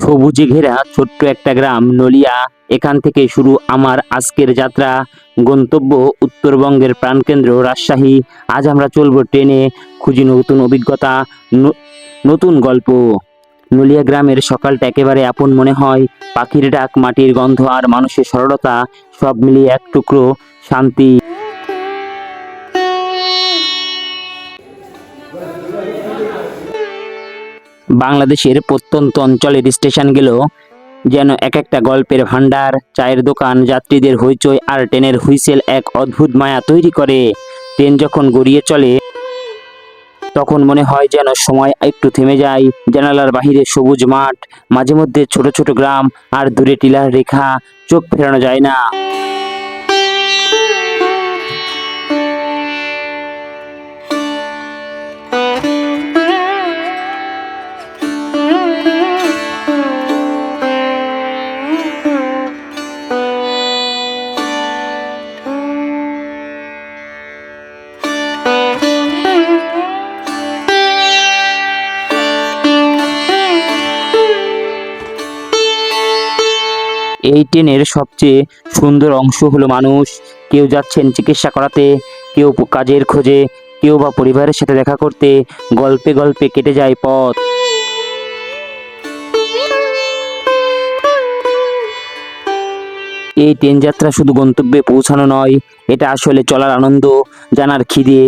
সবুজে ঘেরা ছোট্ট একটা গ্রাম নলিয়া। এখান থেকে শুরু আমার আজকের যাত্রা। গন্তব্য উত্তরবঙ্গের প্রাণকেন্দ্র রাজশাহী। আজ আমরা চলবো ট্রেনে। খুঁজি নতুন অভিজ্ঞতা নতুন গল্প। নলিয়া গ্রামের সকালটা একেবারে আপন মনে হয়। পাখির ডাক, মাটির গন্ধ আর মানুষের সরলতা সব মিলিয়ে এক টুকরো শান্তি। বাংলাদেশের প্রত্যন্ত অঞ্চলের স্টেশনগুলো যেন এক একটা গল্পের ভান্ডার চায়ের দোকান, যাত্রীদের হইচই আর ট্রেনের হুইসেল এক অদ্ভুত মায়া তৈরি করে। ট্রেন যখন গড়িয়ে চলে, তখন মনে হয় যেন সময় একটু থেমে যায়। জানালার বাহিরে সবুজ মাঠ, মাঝে মধ্যে ছোট ছোট গ্রাম আর দূরে টিলার রেখা, চোখ ফেরানো যায় না। এই ট্রেনের সবচেয়ে সুন্দর অংশ হলো মানুষ। কেউ যাচ্ছেন চিকিৎসা করাতে, কেউ কাজের খোঁজে, কেউ বা পরিবারের সাথে দেখা করতে, গল্পে গল্পে কেটে যায় পথ। এই ট্রেন যাত্রা শুধু গন্তব্যে পৌঁছানো নয়, এটা আসলে চলার আনন্দ, জানার খিদে।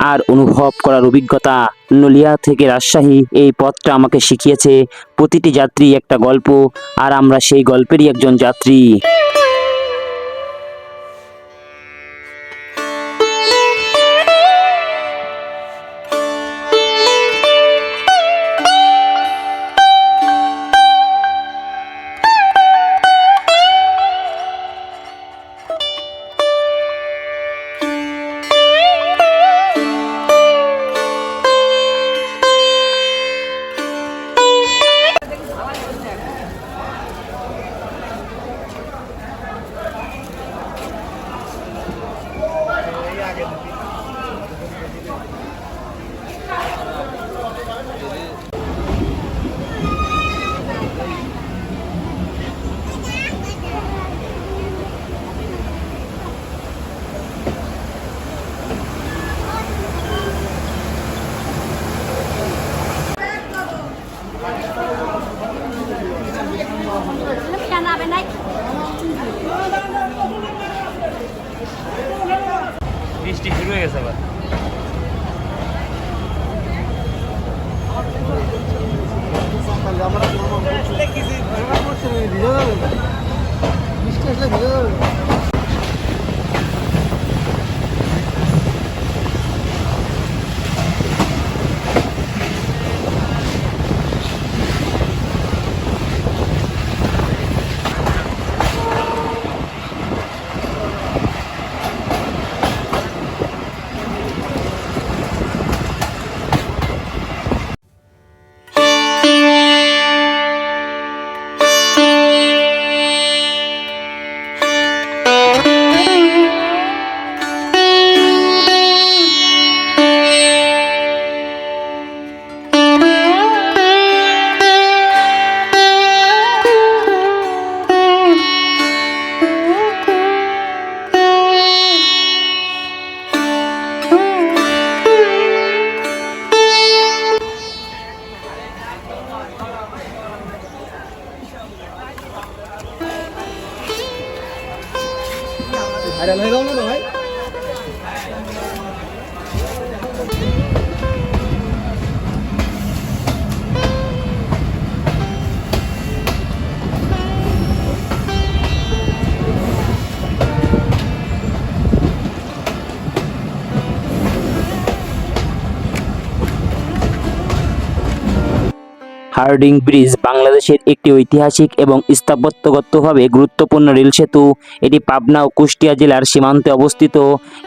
আর অনুভব করার অভিজ্ঞতা নলিয়া থেকে রাজশাহী এই পথটা আমাকে শিখিয়েছে। প্রতিটি যাত্রী একটা গল্প, আর আমরা সেই গল্পেরই একজন যাত্রী। হয়ে গেছে আবার। ভাইরাল হয়ে গেল না ভাই হার্ডিং ব্রিজ বাংলাদেশের একটি ঐতিহাসিক এবং স্থাপত্যগতভাবে গুরুত্বপূর্ণ রেল সেতু। এটি পাবনা ও কুষ্টিয়া জেলার সীমান্তে অবস্থিত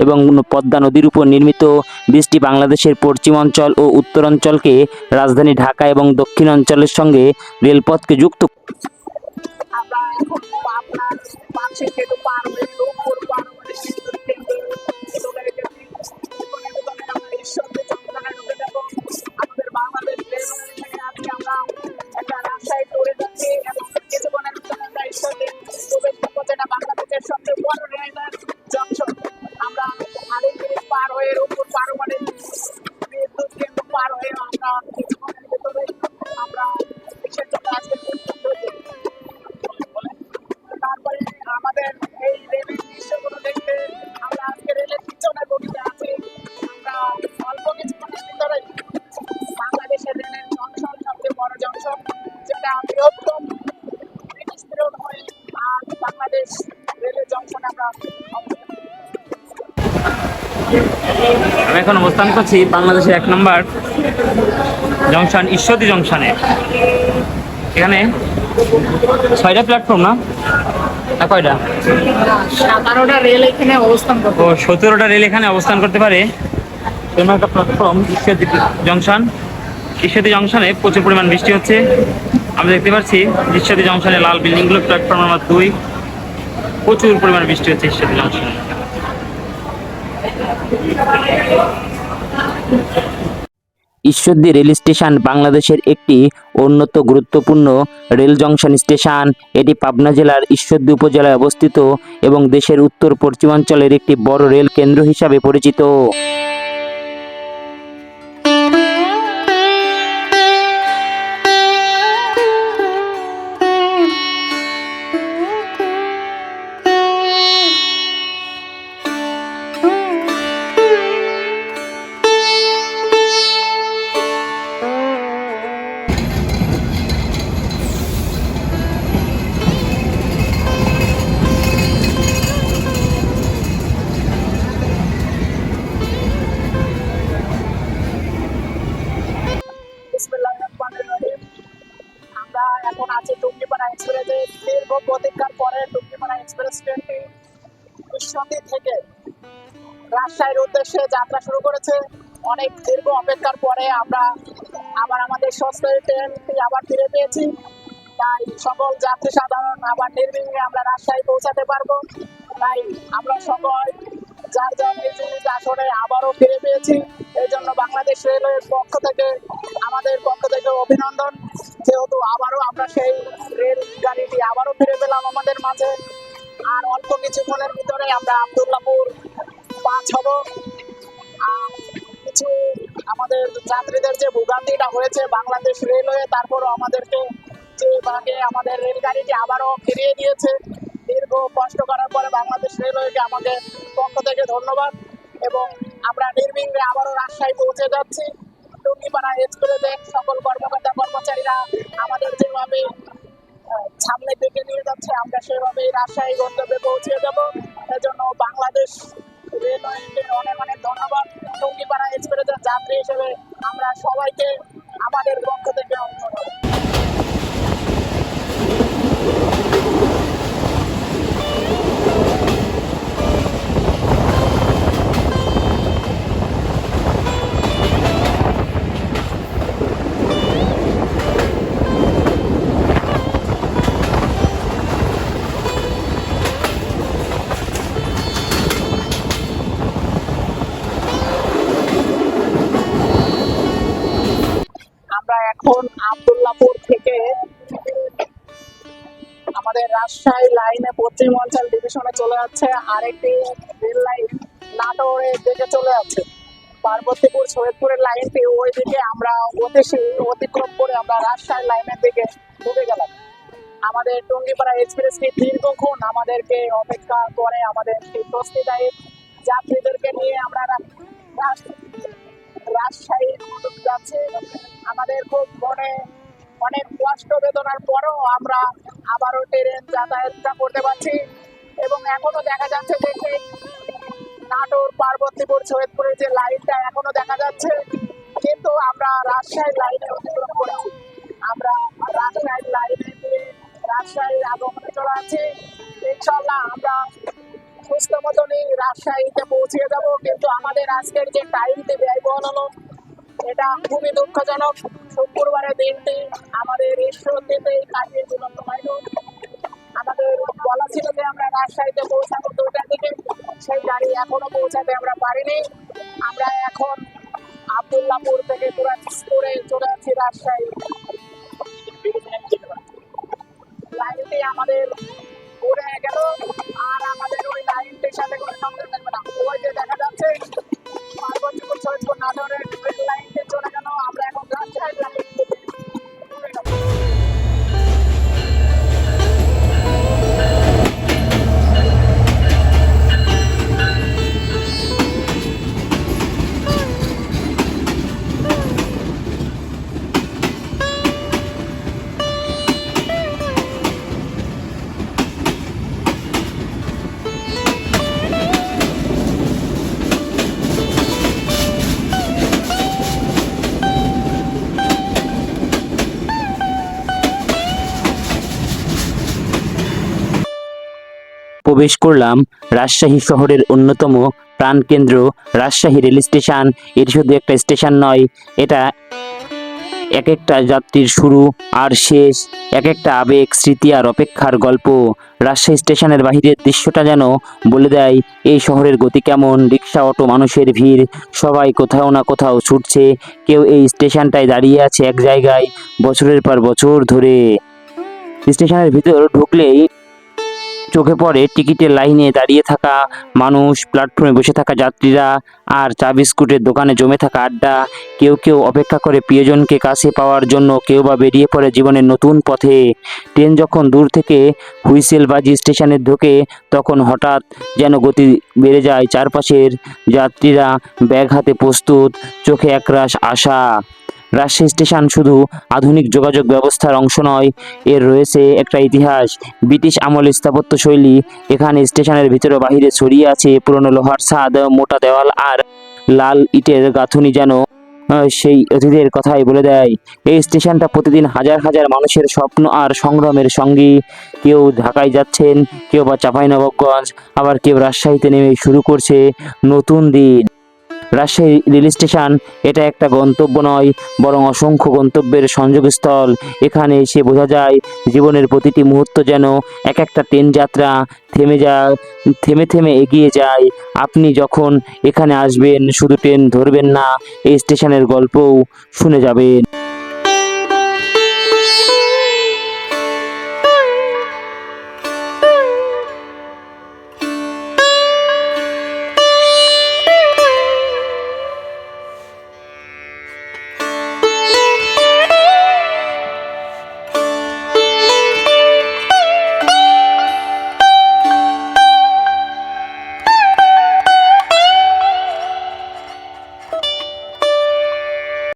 এবং পদ্মা নদীর উপর নির্মিত। ব্রিজটি বাংলাদেশের পশ্চিমাঞ্চল ও উত্তরাঞ্চলকে রাজধানী ঢাকা এবং দক্ষিণাঞ্চলের সঙ্গে রেলপথকে যুক্ত আমি এখন অবস্থান করছি বাংলাদেশের এক নম্বর জংশন ঈশ্বরদী জংশনে। এখানে ছয়টা প্ল্যাটফর্ম না? কয়টা? সাতারোটা রেল এখানে অবস্থান ও সতেরোটা রেল এখানে অবস্থান করতে পারে। এরকম একটা প্ল্যাটফর্ম ঈশ্বরদী জংশন। ঈশ্বরদী জংশনে প্রচুর পরিমাণ বৃষ্টি হচ্ছে। আমরা দেখতে পাচ্ছি ঈশ্বরদী জংশনে লাল বিল্ডিংগুলো প্ল্যাটফর্ম নাম্বার দুই। প্রচুর পরিমাণ বৃষ্টি হচ্ছে ঈশ্বরদী জংশনে। ঈশ্বরদী রেল স্টেশন বাংলাদেশের একটি অন্যত গুরুত্বপূর্ণ রেল জংশন স্টেশন। এটি পাবনা জেলার ঈশ্বরদী উপজেলায় অবস্থিত এবং দেশের উত্তর পশ্চিমাঞ্চলের একটি বড় রেল কেন্দ্র হিসাবে পরিচিত। এখন আছি? টুঙ্গিপাড়া এক্সপ্রেসে দীর্ঘ প্রতীক্ষার পরে টুঙ্গিপাড়া এক্সপ্রেস ট্রেনটি ঈশ্বরদী থেকে রাজশাহীর উদ্দেশ্যে যাত্রা শুরু করেছে। অনেক দীর্ঘ অপেক্ষার পরে আমরা আবার আমাদের সস্তায় ট্রেনটি আবার ফিরে পেয়েছি। তাই সকল যাত্রী সাধারণ আবার নির্বিঘ্নে আমরা রাজশাহী পৌঁছাতে পারব। তাই আমরা সবাই যার যার আসনে আবারও ফিরে পেয়েছি। এই জন্য বাংলাদেশ রেলওয়ের পক্ষ থেকে, আমাদের পক্ষ থেকে অভিনন্দন। যেহেতু আবারও আমরা সেই রেল গাড়িটি আবারও ফিরে পেলাম আমাদের মাঝে, আর অল্প কিছুক্ষণের ভিতরে আমরা আবদুল্লাপুর পাঁচ হব। আর কিছু আমাদের যাত্রীদের যে ভোগান্তিটা হয়েছে বাংলাদেশ রেলওয়ে, তারপরও আমাদেরকে যে আমাদের রেলগাড়িটি আবারও ফিরিয়ে দিয়েছে। দীর্ঘ কষ্ট করার পরে বাংলাদেশ রেলওয়েকে আমাদের পক্ষ থেকে ধন্যবাদ। এবং আমরা নির্বিঘ্নে আবারও রাজশাহী পৌঁছে যাচ্ছি। টুঙ্গিপাড়া এক্সপ্রেসের সকল কর্মকর্তা কর্মচারীরা আমাদের যেভাবে সামনের দিকে নিয়ে যাচ্ছে, আমরা সেভাবেই রাজশাহী গন্তব্যে পৌঁছে যাব। এজন্য বাংলাদেশ রেলওয়েকে অনেক অনেক ধন্যবাদ। টুঙ্গিপাড়া এক্সপ্রেসের যাত্রী হিসেবে আমরা সবাইকে আমাদের পক্ষ থেকে রাজশাহী লাইনে পশ্চিম অঞ্চল ডিভিশনে চলে যাচ্ছে। আরেকটি রেল লাইন নাটোরের দিকে চলে যাচ্ছে। পার্বতীপুর, সৈয়দপুরের লাইনটি ওই দিকে আমরা অতিশী, অতিক্রম করে আমরা রাজশাহী লাইনের দিকে ঢুকে গেলাম। আমাদের টঙ্গিপাড়া এক্সপ্রেসটি দীর্ঘক্ষণ আমাদেরকে অপেক্ষা করে আমাদের সেই যাত্রীদেরকে নিয়ে আমরা রাজশাহী যাচ্ছে। আমাদের খুব মনে অনেক কষ্ট বেদনার পরও আমরা আবারও ট্রেন যাতায়াতটা করতে পারছি। এবং এখনও দেখা যাচ্ছে যে নাটোর, পার্বতীপুর, সৈয়দপুরের যে লাইনটা এখনও দেখা যাচ্ছে। কিন্তু আমরা রাজশাহীর লাইনে অতিক্রম করেছি। আমরা রাজশাহী লাইনে দিয়ে রাজশাহীর আগমনে চলে আছি ইনশাল্লাহ আমরা সুস্থ মতনই রাজশাহীতে পৌঁছে যাব। কিন্তু আমাদের আজকের যে টাইমটি ব্যয়বহুল হলো এটা খুবই দুঃখজনক। শুক্রবারের দিনটি আমাদের ঈশ্বরদীতেই কাটিয়ে দিল তোমাইলো আমাদের বলা ছিল যে আমরা রাজশাহীতে পৌঁছাবো দুটার দিকে। সেই গাড়ি এখনও পৌঁছাতে আমরা পারিনি। আমরা এখন আবদুল্লাপুর থেকে তুরাজপুরে চলে যাচ্ছি রাজশাহী। লাইনটি আমাদের ঘুরে গেল। আর আমাদের ওই লাইনটির সাথে কোনো সংযোগ থাকবে না। প্রবেশ করলাম রাজশাহী শহরের অন্যতম প্রাণকেন্দ্র, রাজশাহী রেল স্টেশন। এটি শুধু একটা স্টেশন নয়, এটা এক একটা যাত্রীর শুরু আর শেষ, এক একটা আবেগ, স্মৃতি আর অপেক্ষার গল্প। রাজশাহী স্টেশনের বাহিরের দৃশ্যটা যেন বলে দেয়, এই শহরের গতি কেমন, রিক্সা, অটো, মানুষের ভিড়, সবাই কোথাও না কোথাও ছুটছে, কেউ এই স্টেশনটায় দাঁড়িয়ে আছে এক জায়গায় বছরের পর বছর ধরে। স্টেশনের ভিতর ঢুকলেই চোখে পড়ে টিকিটের লাইনে দাঁড়িয়ে থাকা মানুষ প্ল্যাটফর্মে বসে থাকা যাত্রীরা আর চা বিস্কুটের দোকানে জমে থাকা আড্ডা। কেউ কেউ অপেক্ষা করে প্রিয়জনকে কাছে পাওয়ার জন্য কেউ বা বেরিয়ে পড়ে জীবনের নতুন পথে। ট্রেন যখন দূর থেকে হুইসেল বাজি স্টেশনে ঢোকে, তখন হঠাৎ যেন গতি বেড়ে যায়। চারপাশের যাত্রীরা ব্যাগ হাতে প্রস্তুত, চোখে একরাশ আশা। রাজশাহী স্টেশন শুধু আধুনিক যোগাযোগ ব্যবস্থার অংশ নয়, এর রয়েছে একটা ইতিহাস। ব্রিটিশ আমল স্থাপত্য শৈলী, এখানে স্টেশনের ভিতরে বাহিরে ছড়িয়ে আছে পুরনো লোহার ছাদ, মোটা দেওয়াল আর লাল ইটের গাঁথুনি যেন সেই অতীতের কথাই বলে দেয়। এই স্টেশনটা প্রতিদিন হাজার হাজার মানুষের স্বপ্ন আর সংগ্রামের সঙ্গী। কেউ ঢাকায় যাচ্ছেন, কেউ বা চাঁপাইনবাবগঞ্জ, আবার কেউ রাজশাহীতে নেমে শুরু করছে নতুন দিন। রাজশাহী রেল স্টেশন, এটা একটা গন্তব্য নয়, বরং অসংখ্য গন্তব্যের সংযোগস্থল। এখানে এসে বোঝা যায়, জীবনের প্রতিটি মুহূর্ত যেন এক একটা ট্রেন যাত্রা থেমে যায় থেমে থেমে এগিয়ে যায়। আপনি যখন এখানে আসবেন, শুধু ট্রেন ধরবেন না, এই স্টেশনের গল্পও শুনে যাবেন।